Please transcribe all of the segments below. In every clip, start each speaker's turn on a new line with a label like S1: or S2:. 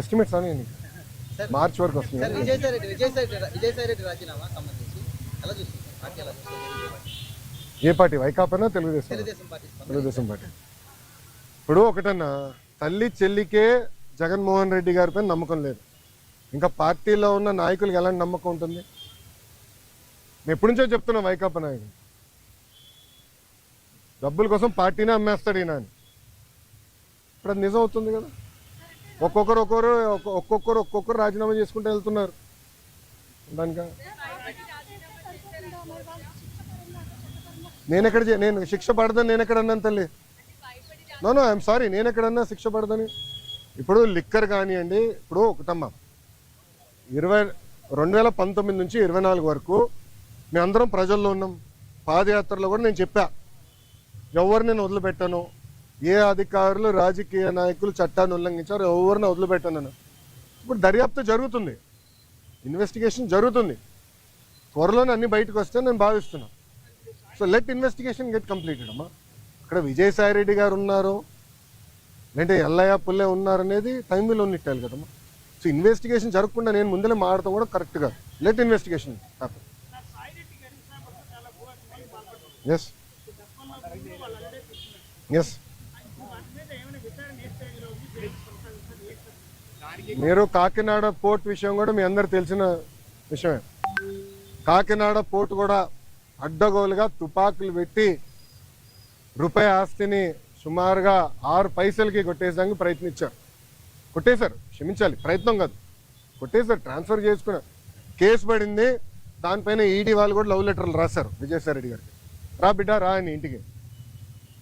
S1: Estimates అని March వరకు
S2: sir
S1: వస్తుంది ఏ పార్టీ? వైకాపానా తెలుగుదేశం
S2: తెలుగుదేశం పార్టీ. స్పందన.
S1: తెలుగుదేశం పార్టీ. ఇప్పుడు ఒకటన్నా తల్లి చెల్లికే జగన్మోహన్ రెడ్డి గారిపై నమ్మకం లేదు. ఇంకా పార్టీలో ఉన్న నాయకులకు ఎలాంటి నమ్మకం ఉంటుంది? నేను ఎప్పటి నుంచో చెప్తున్నా వైకాపా నాయకులు డబ్బుల కోసం పార్టీనే అమ్మేస్తాడు ఈయన అని ఇప్పుడు అది నిజం అవుతుంది కదా? ఒక్కొక్కరు ఒక్కొక్కరు ఒక్కొక్కరు ఒక్కొక్కరు రాజీనామా చేసుకుంటూ వెళ్తున్నారు. దానిక? నేను ఎక్కడ చే- నేను శిక్ష పడదని నేను ఎక్కడ అన్నాను తల్లి? నో నో ఐఎమ్ సారీ నేను ఎక్కడన్నా శిక్ష పడదని? ఇప్పుడు లిక్కర్ కానివ్వండి ఇప్పుడు ఒకటమ్మా ఇరవై రెండు వేల పంతొమ్మిది నుంచి ఇరవై నాలుగు వరకు మేమందరం ప్రజల్లో ఉన్నాం. పాదయాత్రలో కూడా నేను చెప్పా. ఎవరు నేను వదిలిపెట్టాను? ఏ అధికారులు రాజకీయ నాయకులు చట్టాన్ని ఉల్లంఘించారు ఎవరిని వదిలిపెట్టాను ఇప్పుడు దర్యాప్తు జరుగుతుంది. ఇన్వెస్టిగేషన్ జరుగుతుంది. త్వరలోనే అన్ని బయటకు వస్తే నేను భావిస్తున్నా. So let investigation get completed అమ్మా. ఇక్కడ విజయసాయి రెడ్డి గారు ఉన్నారు. లేదంటే ఎల్లయ్య పుల్లె ఉన్నారు అనేది టైం విల్ ఉన్నట్టాలి కదమ్మా. సో ఇన్వెస్టిగేషన్ జరగకుండా నేను ముందరే మాడతాం కూడా కరెక్ట్గా let investigation happy yes yes మీరు కాకినాడ పోర్ట్ విషయం కూడా మీ అందరు తెలిసిన విషయమే. కాకినాడ పోర్ట్ కూడా అడ్డగోలుగా తుపాకులు పెట్టి రూపాయి ఆస్తిని సుమారుగా ఆరు పైసలకి కొట్టేసానికి ప్రయత్నించారు. కొట్టేశారు క్షమించాలి ప్రయత్నం కాదు. కొట్టేశారు ట్రాన్స్ఫర్ చేసుకున్నారు. కేసు పడింది దానిపైన ఈడీ వాళ్ళు కూడా లవ్ లెటర్లు రాశారు విజయసాయి రెడ్డి గారికి. రా బిడ్డ రా అని ఇంటికి.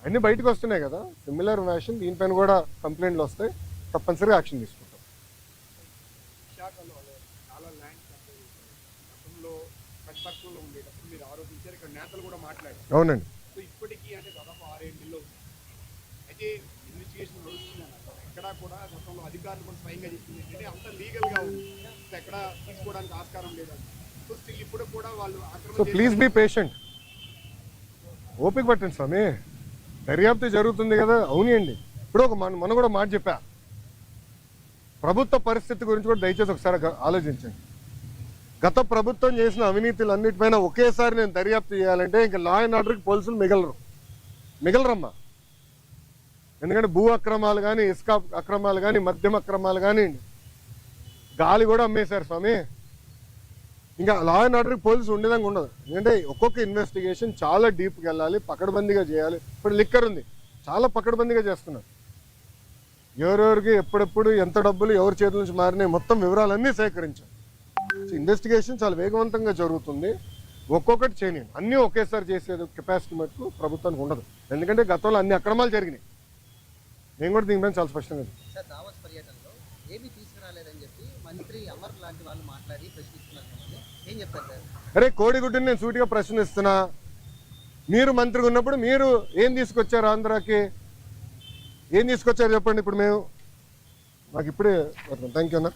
S1: అన్నీ బయటకు వస్తున్నాయి కదా. సిమిలర్ వ్యాషన్ దీనిపైన కూడా కంప్లైంట్లు వస్తాయి. తప్పనిసరిగా యాక్షన్ తీసుకుంటాం
S3: విశాఖలో చాలా ల్యాండ్ గతంలో ప్రతిపక్షంలో ఉండేటప్పుడు మీరు ఆరోపించారు. ఇక్కడ నేతలు కూడా మాట్లాడారు.
S1: అవునండి.
S3: సో ఇప్పటికీ అంటే దాదాపు ఆరేడు నెలలు అయితే ఇన్వెస్టిగేషన్ ఎక్కడా కూడా గతంలో అధికారులు కూడా స్వయంగా చెప్పింది ఏంటంటే అంత లీగల్గా ఉంది. ఎక్కడ తీసుకోవడానికి ఆస్కారం లేదని సో స్టిల్ ఇప్పుడు కూడా వాళ్ళు
S1: సో ప్లీజ్ బీ పేషెంట్ ఓపిక పట్టండి స్వామి. దర్యాప్తు జరుగుతుంది కదా అవునండి ఇప్పుడు ఒక మన మనం కూడా మాట చెప్పా. ప్రభుత్వ పరిస్థితి గురించి కూడా దయచేసి ఒకసారి ఆలోచించండి. గత ప్రభుత్వం చేసిన అవినీతులన్నిటిపైన ఒకేసారి నేను దర్యాప్తు చేయాలంటే ఇంకా లా అండ్ ఆర్డర్కి పోలీసులు మిగలరు. మిగలరమ్మా. ఎందుకంటే భూ అక్రమాలు కానీ ఇసుక అక్రమాలు కానీ మద్యం అక్రమాలు కానీ గాలి కూడా అమ్మేశారు స్వామి. ఇంకా లా అండ్ ఆర్డర్కి పోలీసు ఉండేదాకా ఉండదు. ఎందుకంటే ఒక్కొక్క ఇన్వెస్టిగేషన్ చాలా డీప్కి వెళ్ళాలి పకడ్బందీగా చేయాలి. ఇప్పుడు లిక్కర్ ఉంది. చాలా పకడ్బందీగా చేస్తున్నారు. ఎవరెవరికి ఎప్పుడెప్పుడు ఎంత డబ్బులు ఎవరి చేతుల నుంచి మారినాయి మొత్తం వివరాలన్నీ సేకరించాం ఇన్వెస్టిగేషన్ చాలా వేగవంతంగా జరుగుతుంది. ఒక్కొక్కటి చేయనియండి అన్నీ ఒకేసారి చేసేది కెపాసిటీ మటుకు ప్రభుత్వానికి ఉండదు. ఎందుకంటే గతంలో అన్ని అక్రమాలు జరిగినాయి. నేను కూడా దీనిపైన చాలా స్పష్టంగా అరే కోడిగుడ్డుని నేను సూటిగా ప్రశ్నిస్తున్నా. మీరు మంత్రిగా ఉన్నప్పుడు మీరు ఏం తీసుకొచ్చారు ఆంధ్రాకి? ఏం తీసుకొచ్చారు చెప్పండి ఇప్పుడు మేము? మాకు ఇప్పుడే థ్యాంక్ యూ అన్న.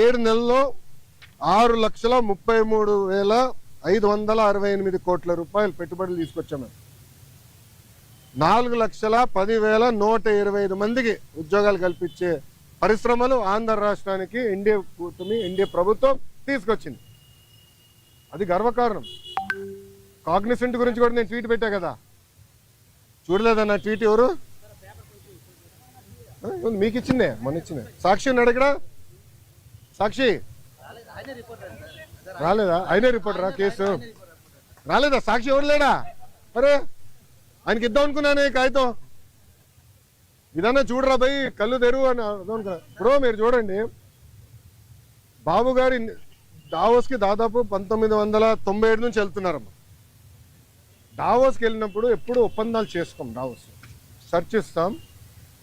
S1: ఏడు నెలల్లో ఆరు లక్షల ముప్పై మూడు వేల ఐదు వందల అరవై ఎనిమిది కోట్ల రూపాయలు పెట్టుబడులు తీసుకొచ్చాము నాలుగు లక్షల పదివేల నూట ఇరవై ఐదు మందికి ఉద్యోగాలు కల్పించే పరిశ్రమలు ఆంధ్ర రాష్ట్రానికి ఎన్డీఏ కూటమి ఎన్డీఏ ప్రభుత్వం తీసుకొచ్చింది. అది గర్వకారణం. కాగ్నిసెంట్ గురించి కూడా నేను ట్వీట్ పెట్టా కదా. చూడలేదన్న ట్వీట్ ఎవరు? మీకు ఇచ్చిందే మొన్న ఇచ్చిందే. సాక్షి ఉన్నాడు ఇక్కడ? సాక్షి?
S2: రాలేదా? ఆయనే రిపోర్టరా
S1: కేసు? రాలేదా? సాక్షి ఎవరు లేడా? అరే ఆయనకి ఇద్దాం అనుకున్నానే కాగితం. ఇదన్నా చూడరా భయ్ కళ్ళు తెరువు అని బ్రో అనుకున్నా. ఇప్పుడు మీరు చూడండి. బాబు గారి దావోస్కి దాదాపు పంతొమ్మిది వందల తొంభై ఏడు నుంచి వెళ్తున్నారమ్మ. దావోస్కి వెళ్ళినప్పుడు ఎప్పుడు ఒప్పందాలు చేసుకోం దావోస్ సెర్చ్ ఇస్తాం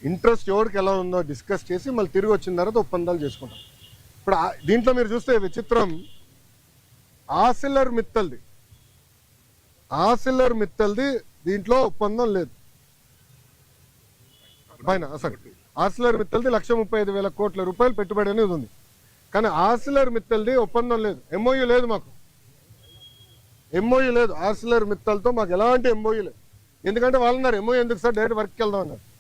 S1: ఇంట్రెస్ట్ ఎవరికి ఎలా ఉందో డిస్కస్ చేసి మళ్ళీ తిరిగి వచ్చిన తర్వాత ఒప్పందాలు చేసుకుంటాం. ఇప్పుడు దీంట్లో మీరు చూస్తే విచిత్రం. ఆసిల్లర్ మిత్తల్ది. ఆసిల్లర్ మిత్తల్ది దీంట్లో ఒప్పందం లేదు. పైన సారీ. ఆసిలర్ మిత్తల్ది లక్ష ముప్పై ఐదు వేల కోట్ల రూపాయలు పెట్టుబడి అనేది ఉంది. కానీ ఆసిలర్ మిత్తల్ది ఒప్పందం లేదు. ఎంఓయూ లేదు మాకు. ఎంఓయూ లేదు. ఆసిలర్ మిత్తల్తో మాకు ఎలాంటి ఎంఓయూ లేదు. ఎందుకంటే వాళ్ళు అన్నారు ఎంఓయూ ఎందుకు సార్? డైరెక్ట్ వర్క్కి వెళ్దాం అన్నారు.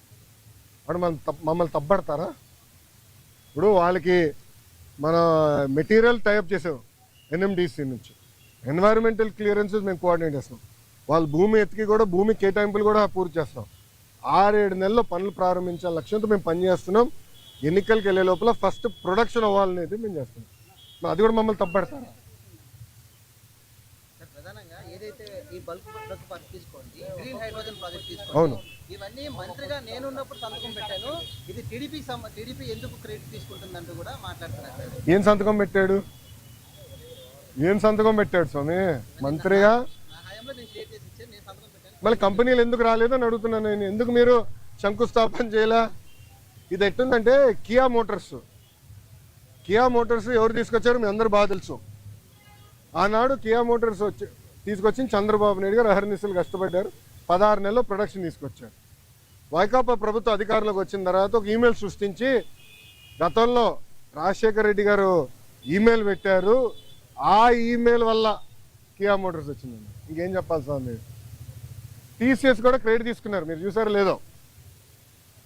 S1: వాడు మనం మమ్మల్ని తప్పబడతారా? ఇప్పుడు వాళ్ళకి మన మెటీరియల్ టైప్ చేసాం ఎన్ఎండిసి నుంచి. ఎన్వైరన్మెంటల్ క్లియరెన్సెస్ మేము కోఆర్డినేట్ చేస్తాం. వాళ్ళ భూమి ఎత్తికి కూడా భూమి కేటాయింపులు కూడా పూర్తి చేస్తాం. ఆరేడు నెలల్లో పనులు ప్రారంభించాల లక్ష్యంతో మేము పనిచేస్తున్నాం ఎన్నికలకి వెళ్ళే లోపల ఫస్ట్ ప్రొడక్షన్ అవ్వాలనేది మేము చేస్తున్నాం. అది కూడా మమ్మల్ని తప్పడతారా
S2: తీసుకోండి
S1: అవును.
S2: ఇవన్నీ మంత్రిగా నేనున్నప్పుడు సంతకం పెట్టాను. ఇది టీడీపీ టీడీపీ ఎందుకు క్రెడిట్ తీసుకుంటుందంటూ కూడా మాట్లాడుతున్నారు.
S1: ఏం సంతకం పెట్టాడు? ఏం సంతకం పెట్టాడు స్వామి? మంత్రిగా? మళ్ళీ కంపెనీలు ఎందుకు రాలేదని అడుగుతున్నాను నేను. ఎందుకు మీరు శంకుస్థాపన చేయలే? ఇది ఎట్టుందంటే కియా మోటార్స్. కియా మోటార్స్ ఎవరు తీసుకొచ్చారు మీ అందరు బాగా తెలుసు. ఆనాడు కియా మోటార్స్ వచ్చి తీసుకొచ్చి చంద్రబాబు నాయుడు గారు అహర్నిశలు కష్టపడ్డారు. పదహారు నెలల్లో ప్రొడక్షన్ తీసుకొచ్చారు. వైకాపా ప్రభుత్వ అధికారంలోకి వచ్చిన తర్వాత ఒక ఈమెయిల్ సృష్టించి గతంలో రాజశేఖర రెడ్డి గారు ఈమెయిల్ పెట్టారు. ఆ ఈమెయిల్ వల్ల కియా మోటార్స్ వచ్చిందండి. ఇంకేం చెప్పాలి స్వామి టీసీఎస్ కూడా క్రెడిట్ తీసుకున్నారు. మీరు చూసారో లేదో?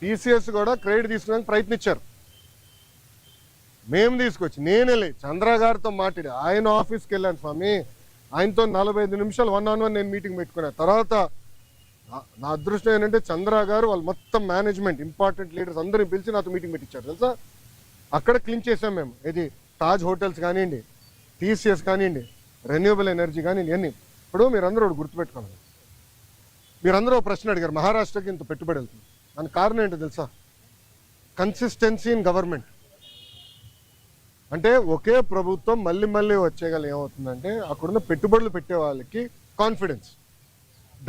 S1: టీసీఎస్ కూడా క్రెడిట్ తీసుకోవడానికి ప్రయత్నించారు. మేము తీసుకొచ్చి నేను వెళ్ళి చంద్ర గారితో మాట్లాడి ఆయన ఆఫీస్కి వెళ్ళాను స్వామి. ఆయనతో నలభై ఐదు నిమిషాలు వన్ ఆన్ వన్ నేను మీటింగ్ పెట్టుకున్నాను తర్వాత నా- అదృష్టం ఏంటంటే చంద్ర గారు వాళ్ళు మొత్తం మేనేజ్మెంట్ ఇంపార్టెంట్ లీడర్స్ అందరిని పిలిచి నాతో మీటింగ్ పెట్టించారు. తెలుసా? అక్కడ క్లీన్ చేసాం మేము. ఇది తాజ్ హోటల్స్ కానివ్వండి టీసీఎస్ కానివ్వండి రెన్యూబుల్ ఎనర్జీ కానివ్వండి ఇవన్నీ. ఇప్పుడు మీరందరూ ఒకటి గుర్తుపెట్టుకోవాలి. మీరందరూ ఒక ప్రశ్న అడిగారు. మహారాష్ట్రకి ఇంత పెట్టుబడి వెళ్తుంది. దాని కారణం ఏంటో తెలుసా? కన్సిస్టెన్సీ ఇన్ గవర్నమెంట్ అంటే ఒకే ప్రభుత్వం మళ్ళీ మళ్ళీ వచ్చేయగల ఏమవుతుందంటే అక్కడున్న పెట్టుబడులు పెట్టే వాళ్ళకి కాన్ఫిడెన్స్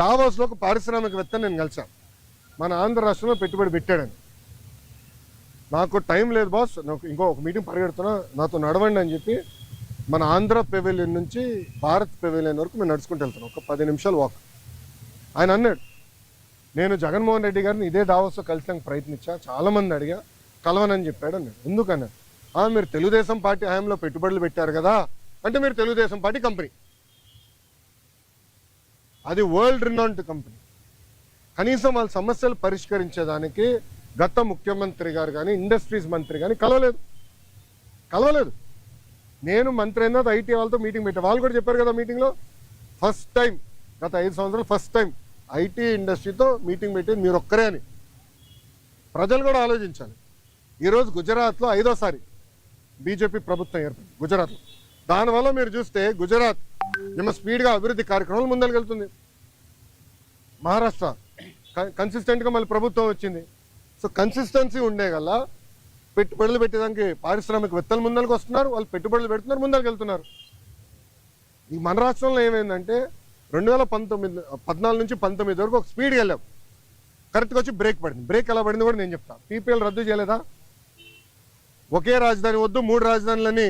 S1: డావోస్లో ఒక పారిశ్రామికవేత్త నేను కలిసాను మన ఆంధ్ర రాష్ట్రంలో పెట్టుబడి పెట్టాడని. నాకు టైం లేదు బాస్ నాకు ఇంకో ఒక మీటింగ్ పరిగెడుతున్నా నాతో నడవండి అని చెప్పి మన ఆంధ్ర పెవిలియన్ నుంచి భారత్ పెవెలియన్ వరకు మేము నడుచుకుంటూ వెళ్తున్నాం. ఒక పది నిమిషాలు వాక్. ఆయన అన్నాడు నేను జగన్మోహన్ రెడ్డి గారిని ఇదే దావోస్లో కలిసానికి ప్రయత్నించా చాలామంది అడిగా కలవనని చెప్పాడు అన్నాడు. ఎందుకన్నా మీరు తెలుగుదేశం పార్టీ హయాంలో పెట్టుబడులు పెట్టారు కదా అంటే మీరు తెలుగుదేశం పార్టీ కంపెనీ. అది వరల్డ్ రినౌంట్ కంపెనీ కనీసం వాళ్ళ సమస్యలు పరిష్కరించేదానికి గత ముఖ్యమంత్రి గారు కానీ ఇండస్ట్రీస్ మంత్రి కానీ కలవలేదు. కలవలేదు. నేను మంత్రి అయిన ఐటీ వాళ్ళతో మీటింగ్ పెట్టా. వాళ్ళు కూడా చెప్పారు కదా మీటింగ్లో ఫస్ట్ టైం గత ఐదు సంవత్సరాలు ఫస్ట్ టైం ఐటీ ఇండస్ట్రీతో మీటింగ్ పెట్టేది మీరు ఒక్కరే అని. ప్రజలు కూడా ఆలోచించాలి. ఈరోజు గుజరాత్లో ఐదోసారి బీజేపీ ప్రభుత్వం ఏర్పడింది గుజరాత్లో. దానివల్ల మీరు చూస్తే గుజరాత్ ఏమో స్పీడ్గా అభివృద్ధి కార్యక్రమాలు ముందరకెళ్తుంది. మహారాష్ట్ర కన్సిస్టెంట్గా మళ్ళీ ప్రభుత్వం వచ్చింది. సో కన్సిస్టెన్సీ ఉండే గల పెట్టుబడులు పెట్టేదానికి పారిశ్రామికవేత్తలు ముందరకు వస్తున్నారు వాళ్ళు పెట్టుబడులు పెడుతున్నారు ముందరికి వెళ్తున్నారు ఈ మన రాష్ట్రంలో ఏమైందంటే రెండు వేల పంతొమ్మిది పద్నాలుగు నుంచి పంతొమ్మిది వరకు ఒక స్పీడ్గా వెళ్ళాం. కరెక్ట్గా వచ్చి బ్రేక్ పడింది. బ్రేక్ ఎలా పడింది కూడా నేను చెప్తాను పీపీఎల్ రద్దు చేయలేదా? ఒకే రాజధాని వద్దు మూడు రాజధానులని